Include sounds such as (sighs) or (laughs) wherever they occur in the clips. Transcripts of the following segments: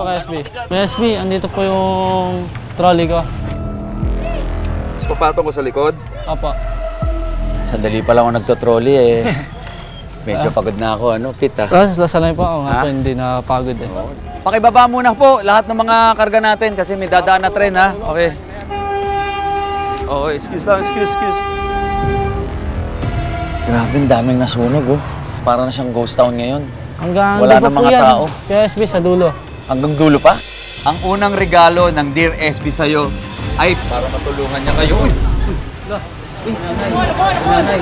po kay SB. May SB, andito po yung trolley ko. Tapos papatong ko sa likod. Opo. Sandali pa lang ako nagtotrolley eh. (laughs) Medyo pagod na ako, ano, Pit ah. Ah, lasanay po ako nga po, hindi na pagod eh. Pakibaba muna po lahat ng mga karga natin kasi may dadaan na tren ha. Okay. Oo, excuse lang, excuse, excuse. Grabe, ang daming nasunog oh. Para na siyang ghost town ngayon. Hanggang Wala dulo na po mga yan. tao. Kay SB sa dulo. Hanggang dulo pa? Ang unang regalo ng Dear SB sa'yo ay para matulungan niya kayo. Uy! Uy! Uy! Nanay!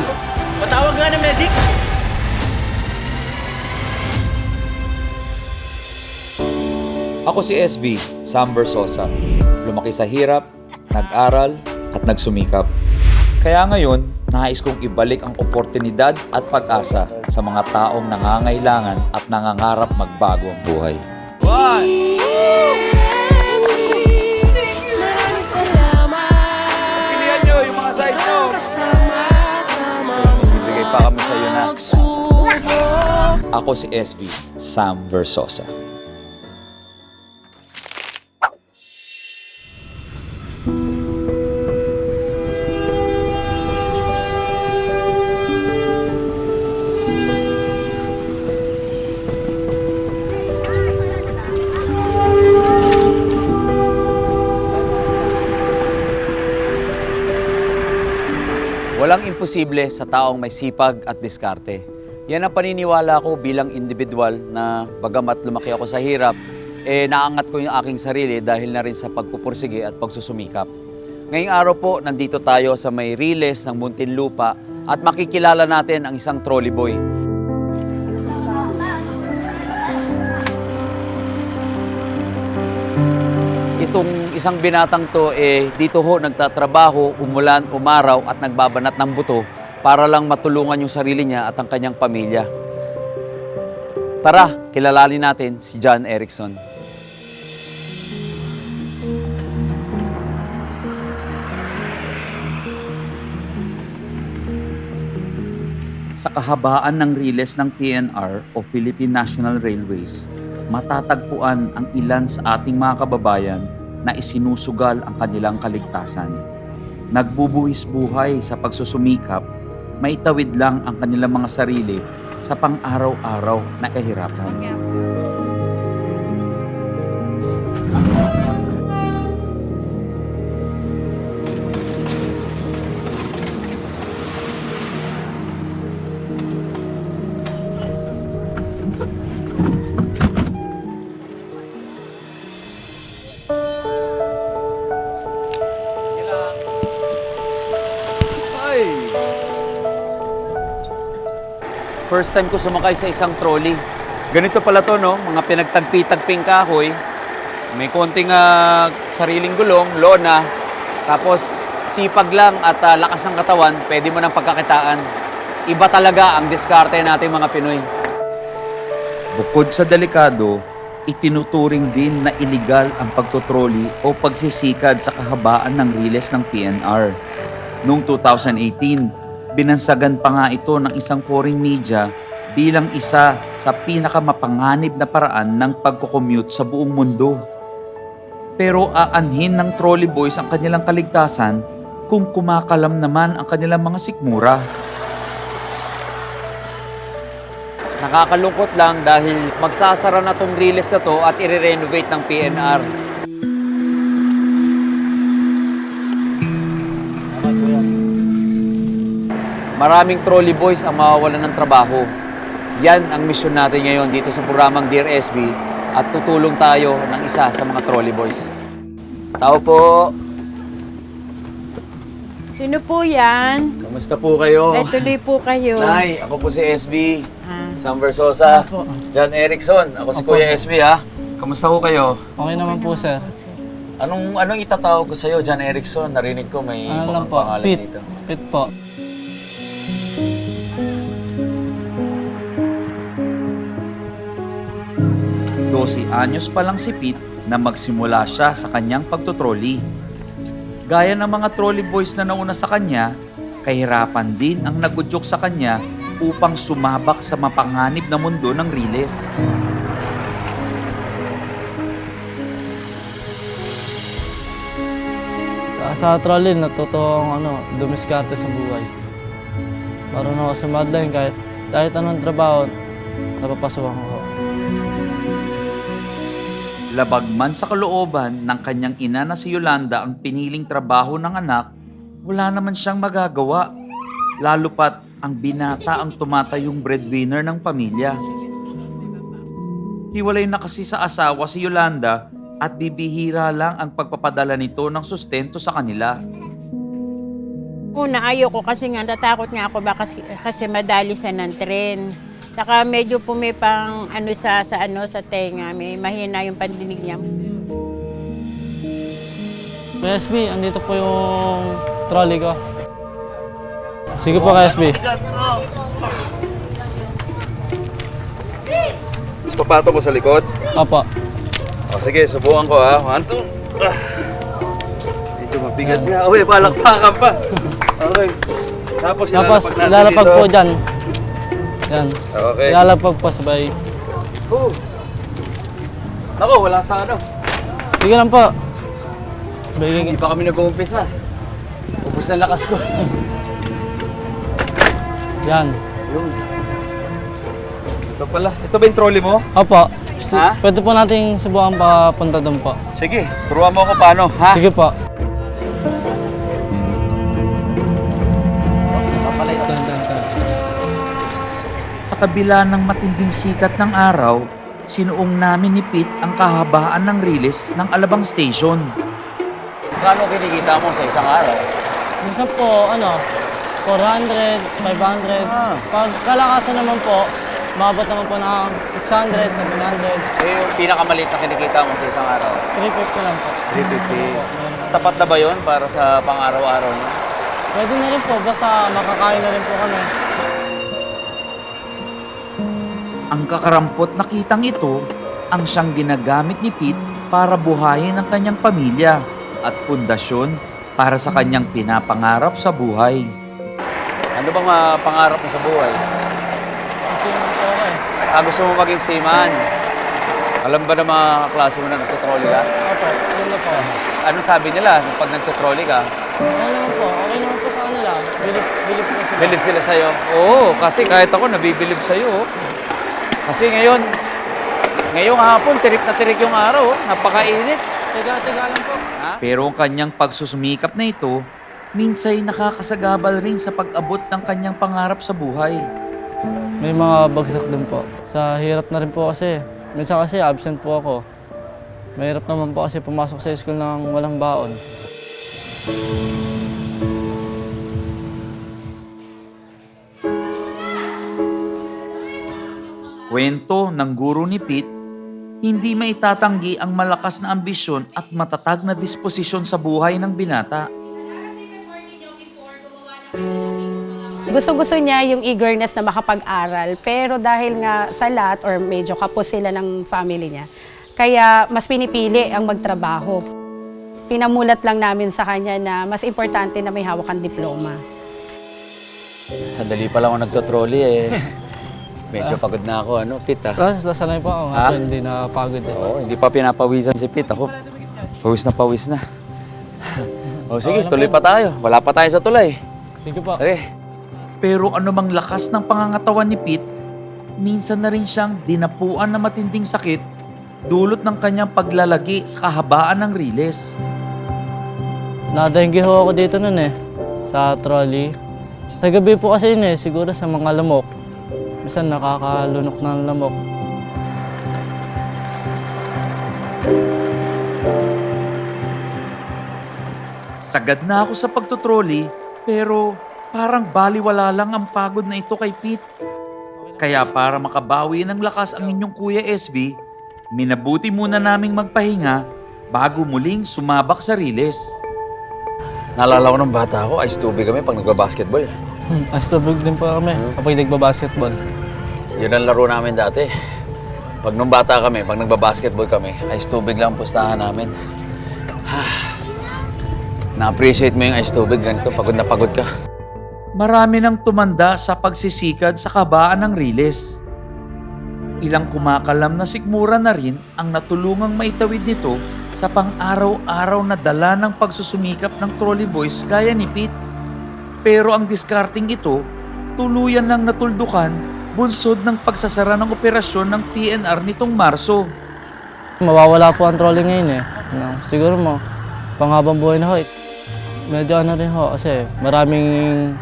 Patawag nga ng medic! Ako si SB, Sam Versosa. Lumaki sa hirap, nag-aral, at nagsumikap. Kaya ngayon, nais kong ibalik ang oportunidad at pag-asa sa mga taong nangangailangan at nangangarap magbago ang buhay. Pilihan nyo yung mga size nyo! Bibigay pa kami sa iyo na. Ako si SB, Sam Versosa. Imposible sa taong may sipag at diskarte. Yan ang paniniwala ko bilang individual na bagamat lumaki ako sa hirap, eh naangat ko yung aking sarili dahil na rin sa pagpupursige at pagsusumikap. Ngayong araw po, nandito tayo sa may riles ng Muntinlupa at makikilala natin ang isang trolley boy. Itong isang binatang to, eh, dito ho nagtatrabaho, umulan, umaraw at nagbabanat ng buto para lang matulungan yung sarili niya at ang kanyang pamilya. Tara, kilalali natin si John Erickson. Sa kahabaan ng riles ng PNR o Philippine National Railways, matatagpuan ang ilan sa ating mga kababayan na isinusugal ang kanilang kaligtasan. Nagbubuhis buhay sa pagsusumikap, maitawid lang ang kanilang mga sarili sa pang-araw-araw na kahirapan. First time ko sumakay sa isang trolley. Ganito pala to, no? Mga pinagtagpi-tagping kahoy. May konting ah, sariling gulong, lona. Tapos sipag lang at ah, lakas ng katawan, pwede mo ng pagkakitaan. Iba talaga ang diskarte nating mga Pinoy. Bukod sa delikado, itinuturing din na iligal ang pagtotroli o pagsisikad sa kahabaan ng riles ng PNR. Noong 2018, binansagan pa nga ito ng isang foreign media bilang isa sa pinakamapanganib na paraan ng pagkocommute sa buong mundo. Pero aanhin ng trolley boys ang kanilang kaligtasan kung kumakalam naman ang kanilang mga sikmura. Nakakalungkot lang dahil magsasara na tong riles na to at i-renovate ng PNR. Maraming trolley boys ang mawawalan ng trabaho. Yan ang misyon natin ngayon dito sa programang Dear SB at tutulong tayo ng isa sa mga trolley boys. Tao po, Sino po yan? kamusta po kayo? Ay, tuloy po kayo. Nay, ako po si SB. Ah. Sam Versosa. Opo. John Erickson. Ako si Opo. Kuya SB ha. Kamusta po kayo? Okay naman po, sir. Anong anong itatawag ko sa'yo, John Erickson? Narinig ko may Ano lang ibang po? pangalan Pit. dito. Pit po. 12 anyos pa lang si Pete na magsimula siya sa kanyang pagtotrolley. Gaya ng mga trolley boys na nauna sa kanya, kahirapan din ang nagudyok sa kanya upang sumabak sa mapanganib na mundo ng riles. Ah, sa trolley, natutong ano, dumiskarte sa buhay. Parang ako sumadlain kahit, kahit anong trabaho, napapasok ako. Labag man sa kalooban ng kanyang ina na si Yolanda ang piniling trabaho ng anak, wala naman siyang magagawa. Lalo pat ang binata ang tumatayong breadwinner ng pamilya. Hiwalay na kasi sa asawa si Yolanda at bibihira lang ang pagpapadala nito ng sustento sa kanila. Una, ayoko kasi nga, tatakot nga ako baka kasi, kasi madali sa ng tren. Saka medyo po may pang ano sa, sa ano sa tenga, may mahina yung pandinig niya. KSB, andito po yung trolley ko. Sige po, KSB. Mas papato mo sa likod? Opo. O sige, subukan ko ha. One, two. Ah. Medyo mabigat nga. Uy, palakpakan pa. Okay. Tapos, Tapos, ilalapag natin ilalapag dito. po dyan. Yan. Okay. Ilalapag po sabay. Oh. Nako, wala sa ano. Sige lang po. Bigyan Hindi pa kami nag-uumpisa. Ubus na lakas ko. Yan. Yun. Ito pala. Ito ba yung trolley mo? Opo. Ha? Pwede po nating subukan papunta doon po. Sige, turuan mo ako paano, ha? Sige po. Sa kabila ng matinding sikat ng araw, sinuong namin ni Pete ang kahabaan ng riles ng Alabang Station. Kano kinikita mo sa isang araw? Minsan po, ano, 400, 500. Ah. Pag kalakasan naman po, mabot naman po ng 600, 700, Eh, yung pinakamaliit na kinikita mo sa isang araw? 350 lang po. 350. Sapat na ba yun para sa pang-araw-araw niyo? Pwede na rin po, basta makakain na rin po kami. Ang kakarampot na kitang ito ang siyang ginagamit ni Pete para buhayin ang kanyang pamilya at pundasyon para sa kanyang pinapangarap sa buhay. Ano bang ah, pangarap mo sa buhay? Ah, gusto mo maging seaman? Alam ba ng mga klase mo na nagtutrolley ka? Opo, alam na po. Anong sabi nila pag nagtutrolley ka? Naman po, okay naman po sa kanila. Bilip, bilip po sila. Bilib sila sa'yo? Oo, kasi kahit ako nabibilib sa'yo. Kasi ngayon, ngayong hapon, tirik na tirik yung araw. oh. Napakainit. Tiga-tiga lang po. Pero ang kanyang pagsusumikap na ito, minsay nakakasagabal rin sa pag-abot ng kanyang pangarap sa buhay. May mga bagsak din po. Sa hirap na rin po kasi. Minsan kasi absent po ako. Mahirap naman po kasi pumasok sa school ng walang baon. Kwento ng guro ni Pete, hindi maitatanggi ang malakas na ambisyon at matatag na disposisyon sa buhay ng binata. Gusto-gusto niya yung eagerness na makapag-aral, pero dahil nga sa lahat or medyo kapos sila ng family niya, kaya mas pinipili ang magtrabaho. Pinamulat lang namin sa kanya na mas importante na may hawakan diploma. Sandali pa lang ako nagtutrolley eh. (laughs) Medyo pagod na ako, ano, Pit ah. Tapos nasanay po ako, Ha? hindi na pagod eh. Oo, hindi pa pinapawisan si Pit. Ako, pawis na pawis na. (laughs) o sige, Okay lang tuloy po. pa tayo. Wala pa tayo sa tulay. Sige po. Okay. Pero anumang lakas ng pangangatawan ni Pete, minsan na rin siyang dinapuan na matinding sakit dulot ng kanyang paglalagi sa kahabaan ng riles. Nadengge ho ako dito nun eh, sa trolley. Sa gabi po kasi yun eh, siguro sa mga lamok. Minsan nakakalunok ng lamok. Sagad na ako sa pagtutroli, pero parang baliwala lang ang pagod na ito kay Pete. Kaya para makabawi ng lakas ang inyong Kuya SB, minabuti muna naming magpahinga bago muling sumabak sa riles. Naalala ko nung bata ako, ice tubig kami pag nagbabasketball. Hmm, astubog din po kami kapag nagbabasketball. Yun ang laro namin dati. Pag nung bata kami, pag nagbabasketball kami, ice tubig lang ang pustahan namin. (sighs) Na-appreciate mo yung ice tubig ganito, pagod na pagod ka. Marami nang tumanda sa pagsisikad sa kabaan ng riles. Ilang kumakalam na sikmura na rin ang natulungang maitawid nito sa pang-araw-araw na dala ng pagsusumikap ng trolley boys gaya ni Pete. Pero ang discarding ito, tuluyan lang natuldukan bunsod ng pagsasara ng operasyon ng PNR nitong Marso. Mawawala po ang trolley ngayon eh. Ano, siguro mo, panghabang buhay na ho. eh. Medyo ano rin ho, kasi maraming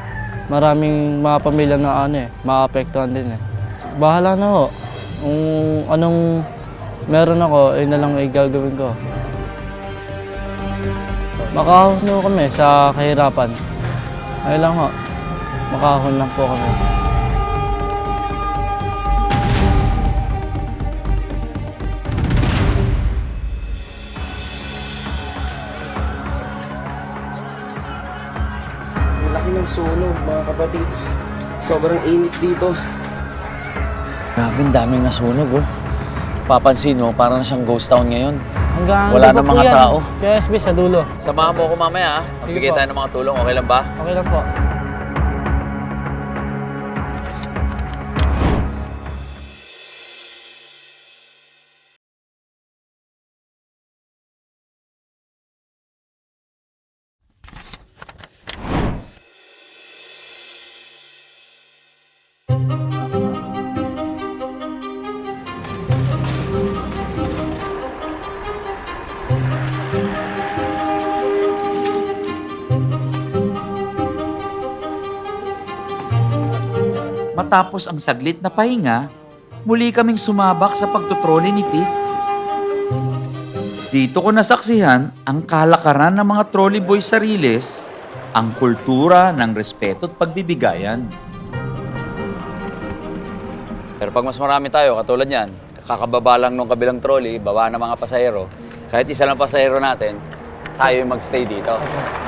maraming mga pamilya na ano eh, maapektuhan din eh. Bahala na ho. Kung anong meron ako, ayun na lang ay gagawin ko. Makahon ho kami sa kahirapan. Ayun lang ho. Makahon lang po kami. Laki ng sunog, mga kapatid. Sobrang init dito. Grabe, ang daming nasunog oh. Papansin mo, parang na siyang ghost town ngayon. Hanggang Wala na mga yan. tao. PSB sa dulo. Samahan mo ako mamaya ah. Sige Magbigay po. tayo ng mga tulong, okay lang ba? Okay lang po. Matapos ang saglit na pahinga, muli kaming sumabak sa pagtutroli ni Pete. Dito ko nasaksihan ang kalakaran ng mga trolley boy sariles, ang kultura ng respeto at pagbibigayan. Pero pag mas marami tayo, katulad yan, kakababa lang nung kabilang trolley, baba ng mga pasahero, kahit isa lang pasahero natin, tayo yung magstay dito.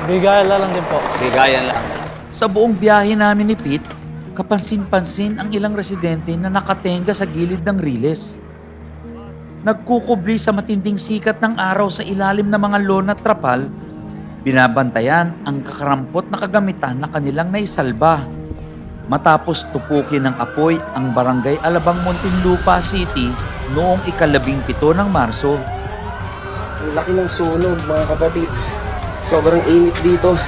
Bigay lang din po. Bigayan lang. Sa buong biyahe namin ni Pete, kapansin-pansin ang ilang residente na nakatenga sa gilid ng riles. Nagkukubli sa matinding sikat ng araw sa ilalim ng mga lona at trapal, binabantayan ang kakarampot na kagamitan na kanilang naisalba. Matapos tupukin ng apoy ang barangay Alabang Muntinlupa City noong ikalabing pito ng Marso. Ang laki ng sunog, mga kapatid. Sobrang init dito.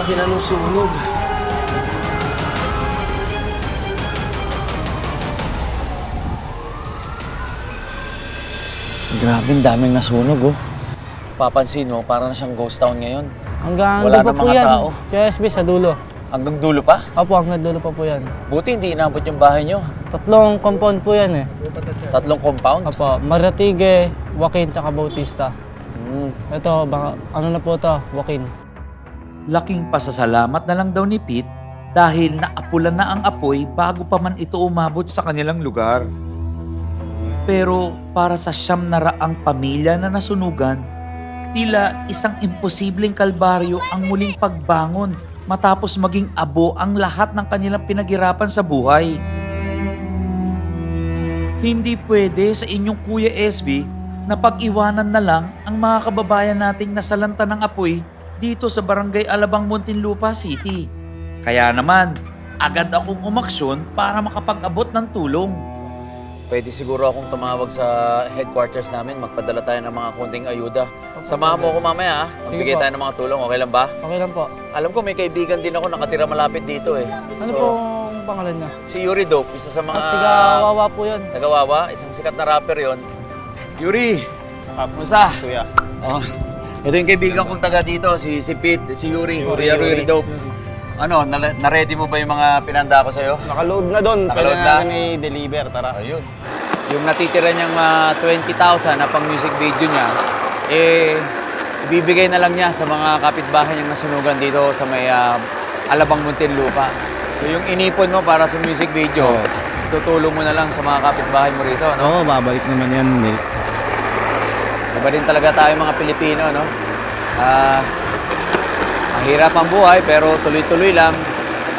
Laki na ng sunog. Grabe, ang daming nasunog oh. Papansin mo, parang na siyang ghost town ngayon. Hanggang Wala dulo na po mga yan. tao. PSB sa dulo. Hanggang dulo pa? Opo, hanggang dulo pa po yan. Buti hindi inabot yung bahay nyo. Tatlong compound po yan eh. Tatlong compound. Opo, Mariatige, Joaquin, tsaka Bautista. Hmm. Ito, baka, ano na po to, Joaquin. Laking pasasalamat na lang daw ni Pete dahil naapulan na ang apoy bago pa man ito umabot sa kanilang lugar. Pero para sa siyam na raang pamilya na nasunugan, tila isang imposibleng kalbaryo ang muling pagbangon matapos maging abo ang lahat ng kanilang pinaghirapan sa buhay. Hindi pwede sa inyong Kuya SB na pag-iwanan na lang ang mga kababayan nating nasalanta ng apoy dito sa Barangay Alabang Muntinlupa City. Kaya naman, agad akong umaksyon para makapag-abot ng tulong. Pwede siguro akong tumawag sa headquarters namin, magpadala tayo ng mga kunting ayuda. Samahan mo ako mamaya ah. Magbigay po. tayo ng mga tulong, okay lang ba? Okay lang po. Alam ko may kaibigan din ako nakatira malapit dito eh. Ano So, pong pangalan niya? Si Yuri Dope, isa sa mga... At tiga Wawa po yun. Tagawawa, isang sikat na rapper yon. Yuri! Kumusta? Kuya. Oh. Ito yung kaibigan kong taga dito, si si Pete, si Yuri, Yuri, Yuri, Dope. Ano, na- na-ready mo ba yung mga pinanda ko sa'yo? Nakaload na doon. Nakaload Pwede na? natin i-deliver. Tara. Ayun. Yung natitira niyang ah, 20,000 na pang music video niya, eh, ibibigay na lang niya sa mga kapitbahay niyang nasunugan dito sa may ah, Alabang Muntinlupa. So yung inipon mo para sa music video, tutulong mo na lang sa mga kapitbahay mo rito, no? Oo, babalik naman yan. Iba din talaga tayo mga Pilipino, no? Ah, mahirap ang buhay pero tuloy-tuloy lang.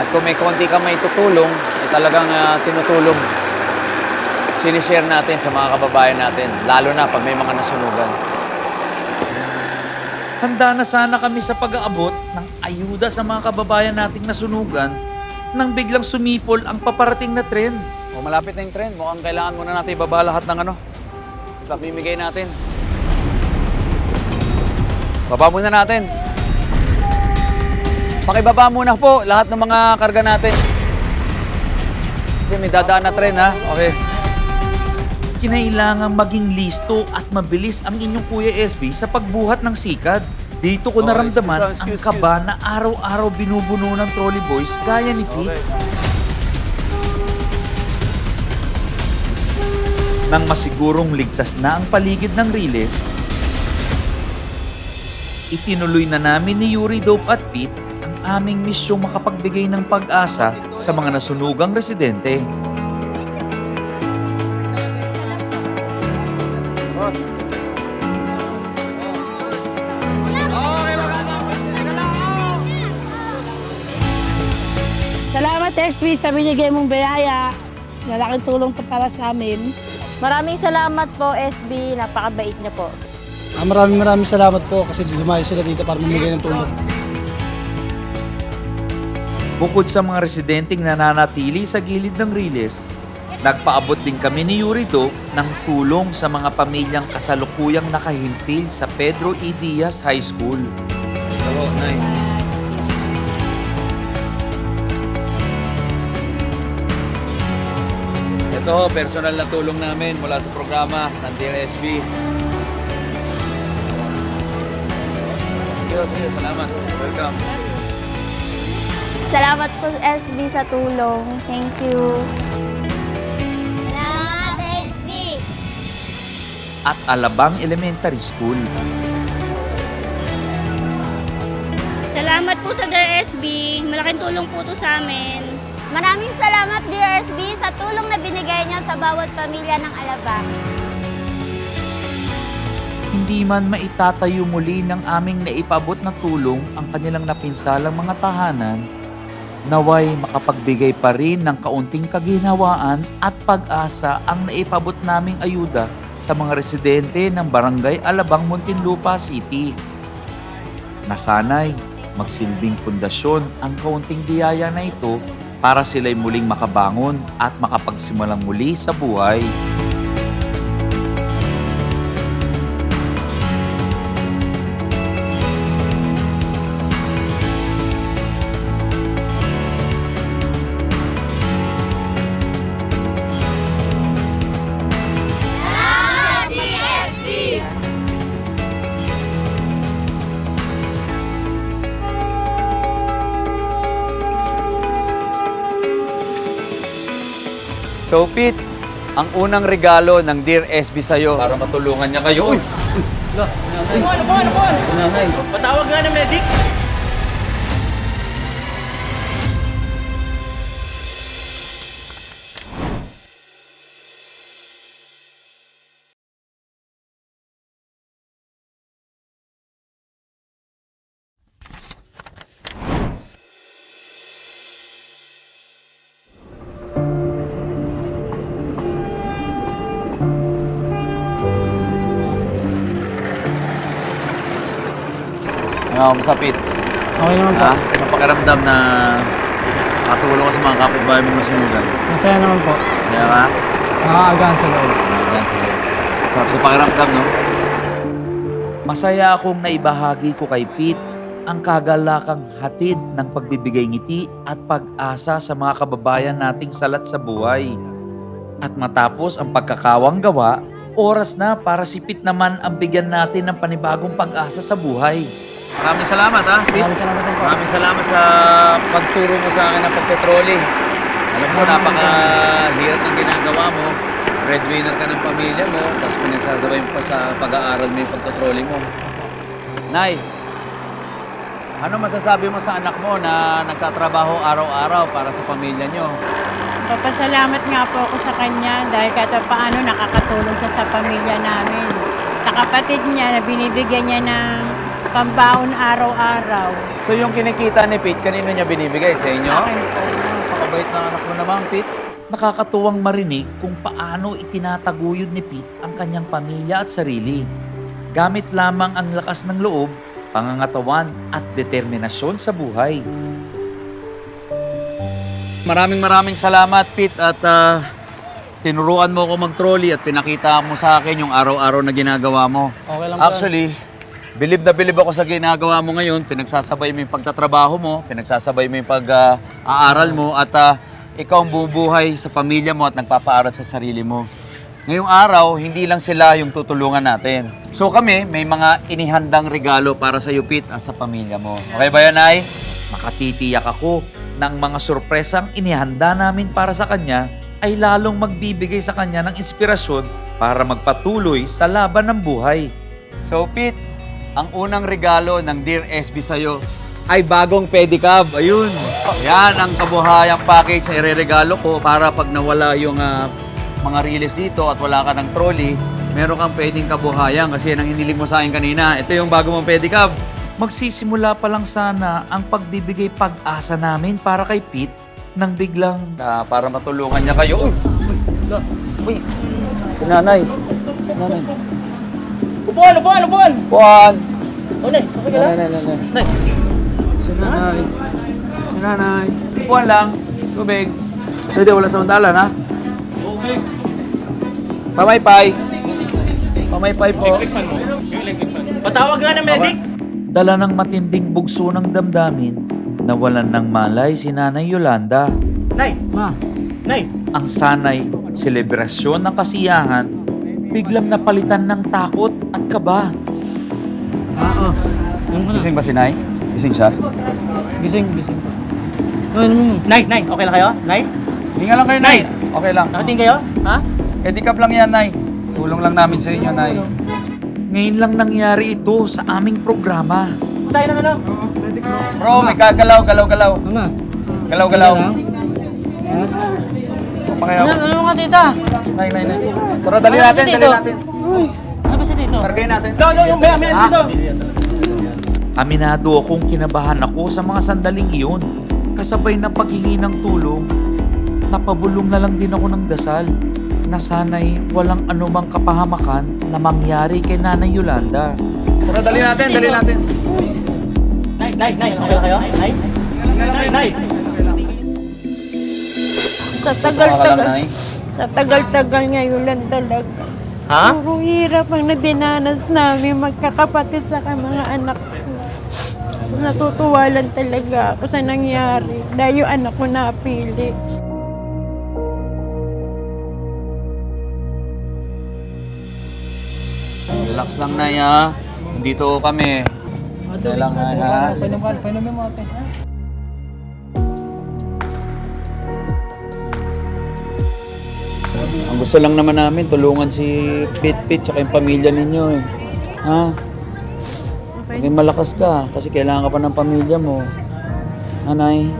At kung may konti ka may tutulong, eh, talagang ah, tinutulong. Sinishare natin sa mga kababayan natin, lalo na pag may mga nasunugan. Handa na sana kami sa pag-aabot ng ayuda sa mga kababayan nating nasunugan nang biglang sumipol ang paparating na tren. Oh, malapit na yung trend. Mukhang kailangan muna natin ibaba lahat ng ano. Pamimigay natin. Baba muna natin. Pakibaba muna po lahat ng mga karga natin. Kasi may dadaan na tren ha. Okay. Kinailangan maging listo at mabilis ang inyong Kuya SB sa pagbuhat ng sikad. Dito ko Okay, naramdaman excuse, ang excuse, kaba na araw-araw binubuno ng trolley boys gaya ni Pete. Nang masigurong ligtas na ang paligid ng Riles, itinuloy na namin ni Yuri Dope at Pete ang aming misyong makapagbigay ng pag-asa sa mga nasunugang residente. Salamat, SB, sa binigay mong biyaya. Malaking tulong to para sa amin. Maraming salamat po, SB. Napakabait niyo po. Ah, maraming maraming salamat po kasi lumayo sila dito para mamigay ng tulong. Bukod sa mga residenteng nananatili sa gilid ng Riles, nagpaabot din kami ni Yuri Do ng tulong sa mga pamilyang kasalukuyang nakahimpil sa Pedro E. Diaz High School. Oo, Nay. Ito, personal na tulong namin mula sa programa ng DLSB. Sige, sige, salamat. Welcome. Salamat po, SB, sa tulong. Thank you. Salamat, SB! at Alabang Elementary School. Salamat po sa DSB. Malaking tulong po to sa amin. Maraming salamat, dear SB, sa tulong na binigay niya sa bawat pamilya ng Alabang. Hindi man maitatayo muli ng aming naipabot na tulong ang kanilang napinsalang mga tahanan, naway makapagbigay pa rin ng kaunting kaginhawaan at pag-asa ang naipabot naming ayuda sa mga residente ng Barangay Alabang, Muntinlupa City. Nasanay, magsilbing pundasyon ang kaunting biyaya na ito para sila'y muling makabangon at makapagsimulang muli sa buhay. So, Pete, ang unang regalo ng Dear SB sa'yo para matulungan niya kayo. Uy! Ano po, ano po, ano po? Patawag nga ng medic. Ano, kamusta, Pete? Okay naman po. Ha? Pakiramdam na katulong ka sa mga kapitbahay mong masunugan? Masaya naman po. Saya ka? Nakakaagahan sa loob. Ayan, sige. Sarap sa pakiramdam, no? Masaya akong naibahagi ko kay Pete ang kagalakang hatid ng pagbibigay ngiti at pag-asa sa mga kababayan nating salat sa buhay. At matapos ang pagkakawang gawa, oras na para si Pete naman ang bigyan natin ng panibagong pag-asa sa buhay. Maraming salamat, ha, Pete? Maraming salamat po. Maraming salamat sa pagturo mo sa akin ng pagtotrolley. Alam mo, napakahirap ng ginagawa mo. Breadwinner ka ng pamilya mo, tapos pinagsasabay mo pa sa pag-aaral mo yung pagtotrolley mo. Nay, ano masasabi mo sa anak mo na nagtatrabaho araw-araw para sa pamilya nyo? Papasalamat nga po ako sa kanya dahil kahit paano nakakatulong siya sa pamilya namin. Sa kapatid niya na binibigyan niya ng pambaon araw-araw. So yung kinikita ni Pete, kanino niya binibigay? Sa inyo? Akin po. Pakabait na anak mo naman, Pete. Nakakatuwang marinig kung paano itinataguyod ni Pete ang kanyang pamilya at sarili. Gamit lamang ang lakas ng loob, pangangatawan at determinasyon sa buhay. Maraming maraming salamat, Pete. At ah, tinuruan mo ako mag-trolley at pinakita mo sa akin yung araw-araw na ginagawa mo. Okay lang po. Actually, bilib na bilib ako sa ginagawa mo ngayon. Pinagsasabay mo yung pagtatrabaho mo, pinagsasabay mo yung pag-aaral mo, at ah, ikaw ang bumubuhay sa pamilya mo at nagpapaaral sa sarili mo. Ngayong araw, hindi lang sila yung tutulungan natin. So kami, may mga inihandang regalo para sa Pete at sa pamilya mo. Okay ba yan, Ay? Makatitiyak ako ng mga sorpresang inihanda namin para sa kanya ay lalong magbibigay sa kanya ng inspirasyon para magpatuloy sa laban ng buhay. So Pete, ang unang regalo ng Dear SB sa'yo ay bagong pedicab. Ayun. Yan ang kabuhayang package na ireregalo ko para pag nawala yung ah, mga release dito at wala ka ng trolley, meron kang pwedeng kabuhayan kasi yan ang hiniling mo sa akin kanina. Ito yung bago mong pedicab. Magsisimula pa lang sana ang pagbibigay pag-asa namin para kay Pete nang biglang Ah, para matulungan niya kayo. Uy! Uy! Si nanay. Nanay. Upuan, upuan, upuan! Juan! O, Nay, okay ka lang? Nanay, nanay. Nay, Si nanay. Si nanay. Buwan lang. Tubig. Pwede, wala samantalan, ha? Tubig. Pamaypay. Pamaypay po. patawag nga ng medic! dala ng matinding bugso ng damdamin, nawalan ng malay si Nanay Yolanda. Nay! Ma. Nay! Ang sanay selebrasyon ng kasiyahan, biglang napalitan ng takot at kaba. Oo. Yung ano, Gising ba si Nay? Gising siya? gising, gising. Ano mo? Nay, Nay, okay lang kayo? Nay? Hinga lang kayo, Nay. Okay lang. Nakating kayo? Ha? Edicap lang yan, Nay. Tulong lang namin sa inyo, Nay. Ngayon lang nangyari ito sa aming programa. Tayo ng ano? Bro, may kagalaw, galaw, galaw. Mama. Galaw, galaw. Pakayaw. Ano, ano nga tita? Nay, nay, nay. Tara, dali Ano natin, si dali natin. Ano ba si Tito? Kargay natin. Go, go, yung maya, maya dito! Aminado akong kinabahan ako sa mga sandaling iyon. Kasabay ng paghingi ng tulong, napabulong na lang din ako ng dasal na sana'y walang anumang kapahamakan na mangyari kay Nanay Yolanda. Tara, dali natin, dali natin. Nay, Nay, Nay, okay lang kayo? Nay? Nay, Nay! Sa tagal-tagal, Nay. sa tagal-tagal ngayon lang talaga. Ha? Puro hirap ang nadinanas namin magkakapatid sa mga anak ko. Natutuwa lang talaga ako sa nangyari dahil yung anak ko napili. Relax lang, Nay, ha? Nandito kami. Okay lang, Nay, ha? Painom ka, painom mo ate. Gusto lang naman namin, tulungan si Pit Pit tsaka yung pamilya ninyo, eh. Ha? Maging malakas ka kasi kailangan ka pa ng pamilya mo. Nanay.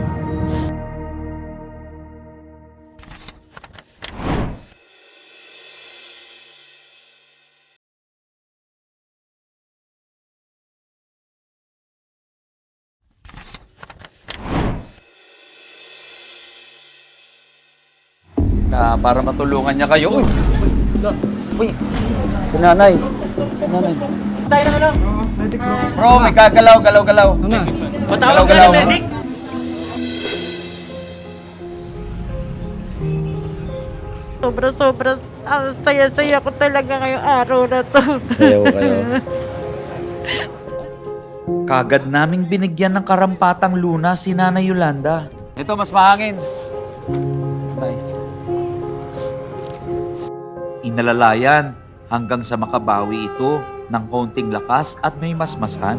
Na para matulungan niya kayo. Uy! Uy! Si nanay. Si nanay. Tayo ng ano? Bro, may kagalaw, galaw, galaw. Mama. Patawag Galaw, ng medic! Sobra-sobra ang saya-saya ko talaga ngayong araw na to. Sayaw (laughs) kayo. Kagad naming binigyan ng karampatang luna si Nanay Yolanda. Ito, mas mahangin. Inalalayan hanggang sa makabawi ito ng konting lakas at may masmasan.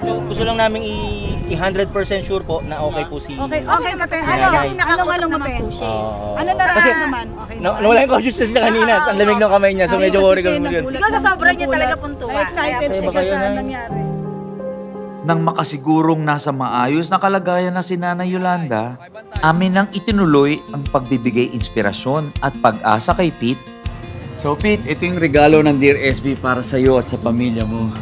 So, gusto lang namin i- i-100% sure po na okay po si... Okay, okay ka, te. Ano, Nanay. ano, ano mo, te? Oo. Ano Kasi, nararamdaman? Okay na, nawala yung consciousness niya kanina. Ang lamig ng kamay niya. So, medyo worry kami yun. Siguro sa sobrang niya talaga puntuwa. Excited Kaya siya Nay? nangyari. Nang makasigurong nasa maayos na kalagayan na si Nanay Yolanda, amin nang itinuloy ang pagbibigay inspirasyon at pag-asa kay Pete So Pete, ito yung regalo ng Dear SB para sa iyo at sa pamilya mo.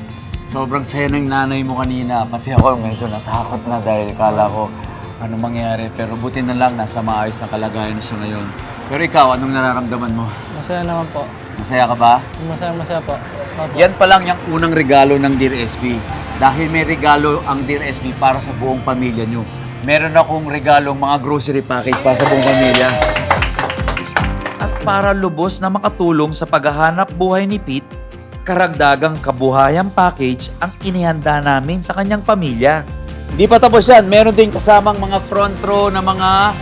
Sobrang saya ng nanay mo kanina. Pati ako medyo natakot na dahil kala ko ano mangyari. Pero buti na lang nasa maayos na kalagayan na siya ngayon. Pero ikaw, anong nararamdaman mo? Masaya naman po. Masaya ka ba? Masaya, masaya po. Opo. Yan pa lang yung unang regalo ng Dear SB. Dahil may regalo ang Dear SB para sa buong pamilya nyo. Meron akong regalong mga grocery package para sa buong pamilya. At para lubos na makatulong sa paghahanap buhay ni Pete, karagdagang kabuhayan package ang inihanda namin sa kanyang pamilya. Hindi pa tapos yan. Meron din kasamang mga front row na mga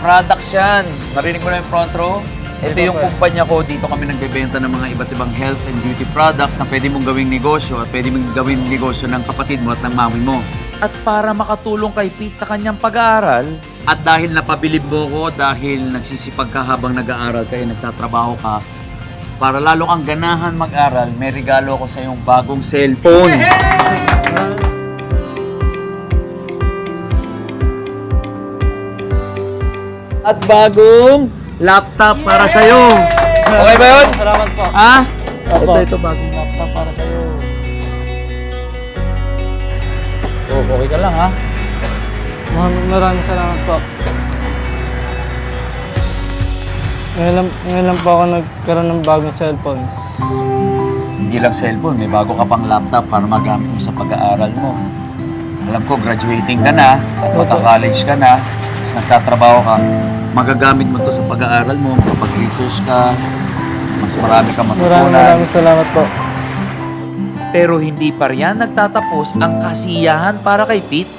products yan. Narinig mo na yung front row? Ito yung kumpanya ko. Dito kami nagbebenta ng mga iba't ibang health and beauty products na pwede mong gawing negosyo at pwede mong gawing negosyo ng kapatid mo at ng mami mo. At para makatulong kay Pete sa kanyang pag-aaral, At dahil napabilib mo ko, dahil nagsisipag ka habang nag-aaral ka, eh, nagtatrabaho ka, para lalo kang ganahan mag-aral, may regalo ako sa iyong bagong cellphone. At bagong laptop para sa iyo. Okay ba 'yun? Salamat po. Ha? Opo. Ito, bagong laptop para sa'yo. Oh, okay ka lang ha. Maraming maraming salamat po. Ngayon lang, ngayon lang po ako nagkaroon ng bagong cellphone. Hindi lang cellphone, may bago ka pang laptop para magamit mo sa pag-aaral mo. Alam ko, graduating ka na, at magka-college ka na, tapos nagtatrabaho ka, magagamit mo to sa pag-aaral mo, kapag-research ka, mas marami ka Maraming matutunan. maraming salamat po. pero hindi pa riyan nagtatapos ang kasiyahan para kay Pete.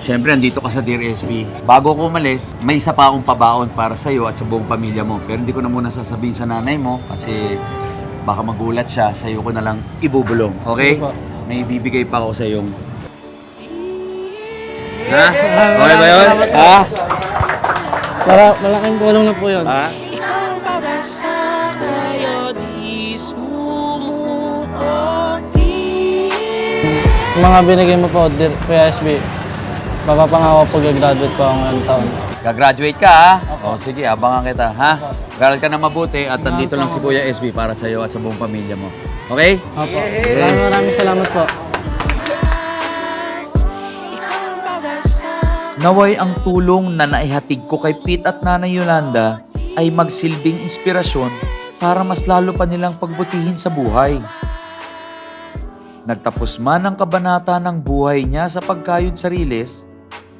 Siyempre, andito ka sa Dear SB. Bago ko umalis, may isa pa akong pabaon para sa iyo at sa buong pamilya mo. Pero hindi ko na muna sasabihin sa nanay mo kasi baka magulat siya. Sa iyo ko na lang ibubulong. Okay? Sige po. May bibigay pa ako sa iyong... Ha? Okay ba yun? Ha? Mara, malaking tulong na po yun. Ha? Yung mga binigay mo po, Dir- Kuya SB, mapapangako po gagraduate po ako ngayong taon. Gagraduate ka ha? O sige, abangan kita ha? Garal ka na mabuti at nandito lang si Kuya SB para sa iyo at sa buong pamilya mo. Okay? Opo. Maraming maraming salamat po. Naway ang tulong na naihatid ko kay Pete at Nanay Yolanda ay magsilbing inspirasyon para mas lalo pa nilang pagbutihin sa buhay. Nagtapos man ang kabanata ng buhay niya sa pagkayod sa riles,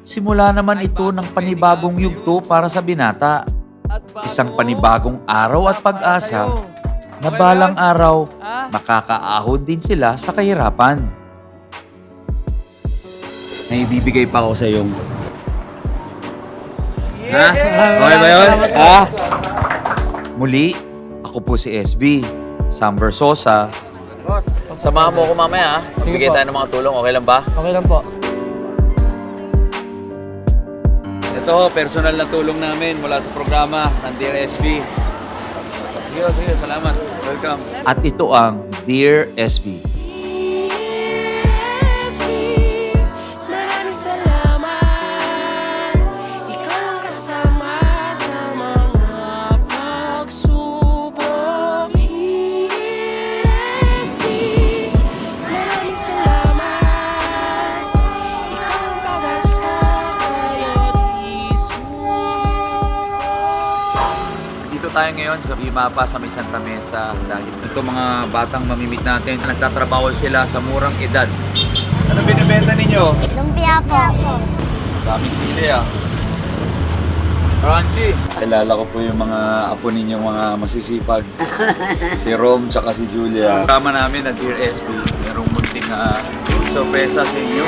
simula naman ito ng panibagong yugto para sa binata. Isang panibagong araw at pag-asa na balang araw makakaahon din sila sa kahirapan. May bibigay pa ako sa iyong... Ha? Okay ba yun? Ha? Muli, ako po si SB, Sam Versosa, Samahan mo ako mamaya ha? Sige Bigay po. tayo ng mga tulong. Okay lang ba? Okay lang po. Ito, personal na tulong namin mula sa programa ng Dear SB. Sige, sige. Salamat. Welcome. at ito ang Dear SB. Tayo ngayon sa Bimapa sa may Santa Mesa dahil ito mga batang mamimit natin nagtatrabaho sila sa murang edad. Ano binibenta ninyo? Lumpia po. Daming sili ah. Crunchy! Kilala ko po yung mga apo ninyo mga masisipag. si Rom tsaka si Julia. Kama namin na Dear SB, merong munting uh, sorpresa sa inyo.